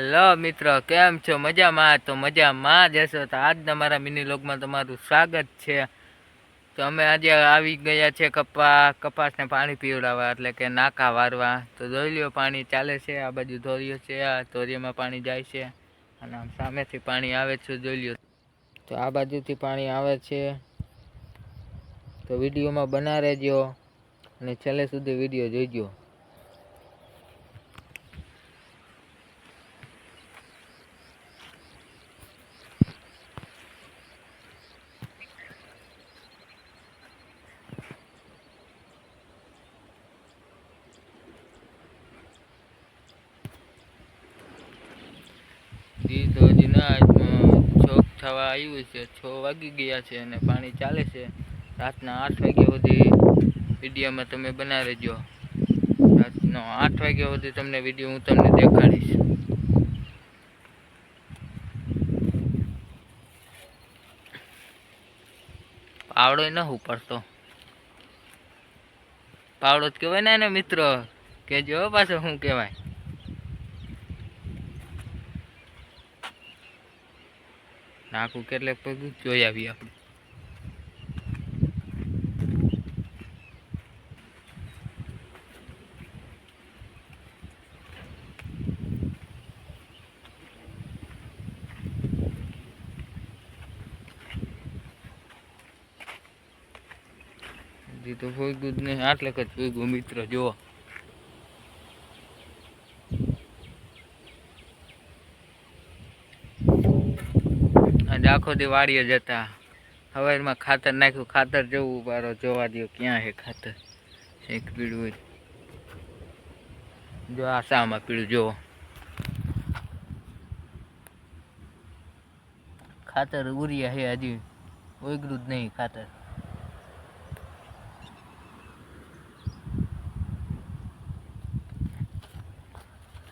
Hello મિત્રો, કેમ છો? મજામાં? તો મજામાં જ હશો. તો આજના મારા મિની લોગમાં તમારું સ્વાગત છે. તો અમે આજે આવી ગયા છે કપા, કપાસને પાણી પીવડાવવા, એટલે કે નાકા વારવા. તો ધોરીઓ પાણી ચાલે છે. આ બાજુ ધોરીઓ છે, આ ધોરીઓમાં પાણી જાય છે. અને આમ સામેથી પાણી આવે છે, જોઈ તો આ બાજુથી પાણી આવે છે. તો વિડીયોમાં બના રહેજો અને છેલ્લે સુધી વીડિયો જોઈજો. હજી ચોક થવા આવ્યું છે. છ વાગી ગયા છે અને પાણી ચાલે છે. રાતના આઠ વાગ્યા સુધી વિડીયોમાં તમે બનાવી રહેજો. રાતનો આઠ વાગ્યા સુધી તમને વીડિયો હું તમને દેખાડીશ. પાવડો ન ઉપડતો પાવડો જ કહેવાય ને એને મિત્રો. કેજો હો પાછો શું કહેવાય. નાખું કેટલે પગ જોઈ આવી આપણે. તો ભોગવું જ નહીં આટલે જ ભોગવું મિત્ર, જુઓ. આજે આખો દી જતા હવારમાં ખાતર નાખ્યું, ખાતર જવું બારો જોવા દો ક્યાં છે ખાતર? એક પીળું જો આ શામાં પીળું જુઓ ખાતર ઉરિયા છે હજી. ઓગરું જ નહીં ખાતર.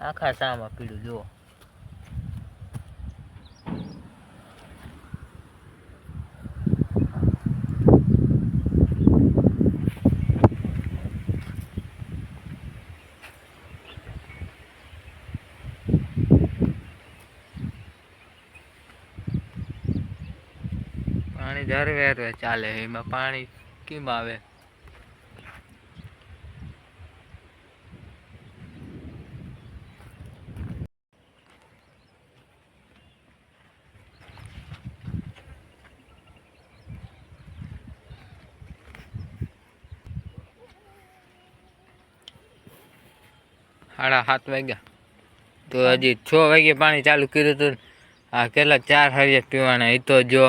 આખા શામાં પીળું જુઓ ધરવે હરવે ચાલે, એમાં પાણી કેમ આવે? સાડા સાત વાગ્યા. તો હજી છ વાગે પાણી ચાલુ કર્યું હતું આ કેટલા ચાર હરિયા પીવાના એ તો જો.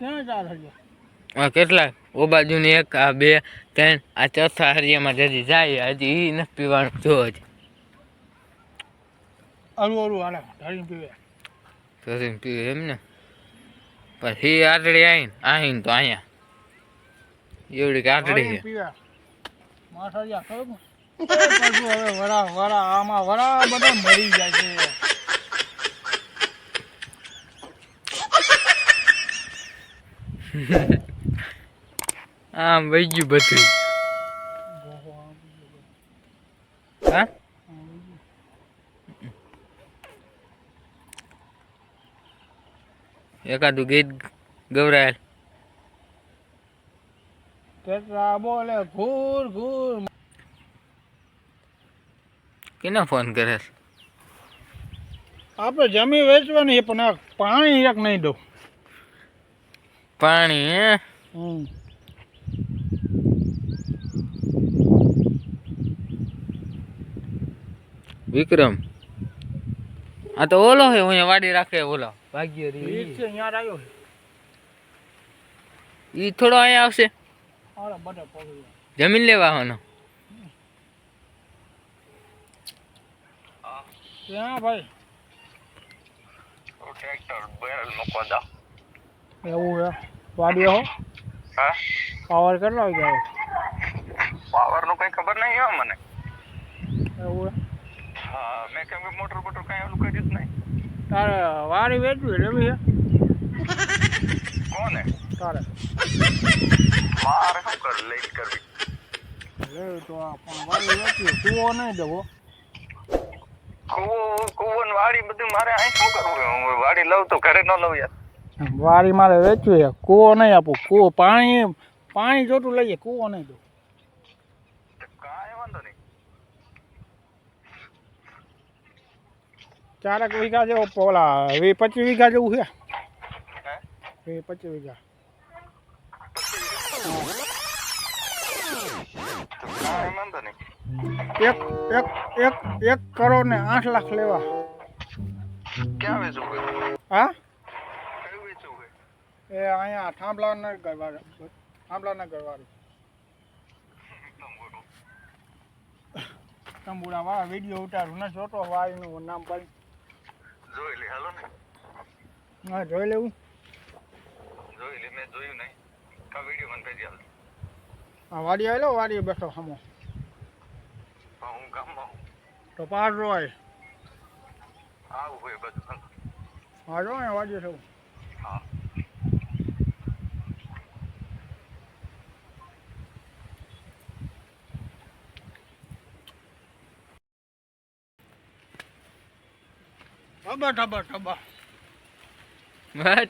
આ કેટલા ઓ બાજુની એક આ બે ત્રણ આ ચોથા હરિયામાં જજી જાય હજી એ નથી પીવાનું. જો હજી. અરું અરું હાલે ઢાળીને પીવે. તો પીવે એમ ને? પછી આટડી આવીને આવીને તો અહીંયા. એવડી કે આટડી છે. ખબર વરા વરા આમાં વરા બધા મરી જાય છે. આમ વહી ગયું બધું. હા? એકાદું ગીત ગવરાયેલ. કેટલા બોલે? ઘૂર ઘૂર. કેને ફોન કરે આપણે જમી વેચવાની પણ આ પાણી એક નહીં દઉં. પાણી હે હમ વિક્રમ આ તો ઓલો હે અહીંયા વાડી રાખે ઓલો ભાગ્ય ઈ છે અહીંયા આવ્યો છે ઈ થોડો અહીંયા આવશે અરે બધા પકડી જમીન લેવા આવવાનો ક્યાં ભાઈ એવું છે. વાડી હો. હા? પાવર કેટલો આવી જાય પાવરનું કઈ ખબર નહીં હો મને. એવું હા મેં કેમ કે મોટર બોટર કઈ ઓલું કર્યું જ નહીં. તારે વાડી વેચવી લેવી છે કોને? તારે. મારે શું કર લઈ કરવી. લે તો પણ વાડી વેચવી. સુવો નહીં દેવો કૂવો કૂવો વાડી બધું મારે અહીં શું કરવું? હું વાડી લઉં તો ઘરે ન લઉં યાર. વારી મારે વેચવું છે. કૂવો નહીં આપું. કૂવો પાણી પાણી જોતું લઈએ કૂવો નહીં દઉં ચારક વીઘા જેવો પોલા વી પચીસ વીઘા જેવું છે. વી પચીસ વીઘા. એક એક એક એક કરોડ ને આઠ લાખ લેવા. ક્યાં વેચવું હા? એ અહીંયા થાંભલાના થાંભલા થાંભલાના ગરવાડી તંબુરા વાળા વીડિયો ઉતારું. ને જોતો વાળીનું નામ પણ. જોઈ લે હાલો ને. હા જોઈ લેવું. જોઈ લે મેં જોયું નહીં. કા વીડિયો મને ભેજી હાલ હા વાડી આવેલો વાડીએ બેઠો હમો. હા હું ગામમાં. તો પાર રોય. આવું હોય બધું. હા જો ને વાડી થવું ઠબા ઠબા ઠબા. બસ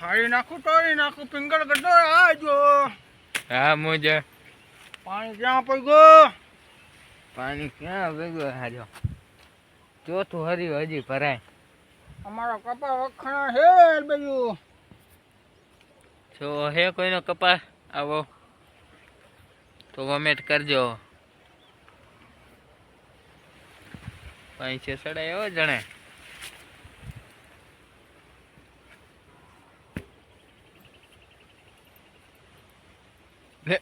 હારી નાખું તોડી નાખું પિંગળ કરતો આ જો. હા મોજા પાણી ક્યાં પડ્યું પાણી ક્યાં ભેગું હાજો ચોથું હર્યું હજી ભરાય. અમારો કપા વખણા હે બધું. જો હે કોઈનો કપાસ આવો. તો કમેન્ટ કરજો. પૈસે સડાયો જણે લે.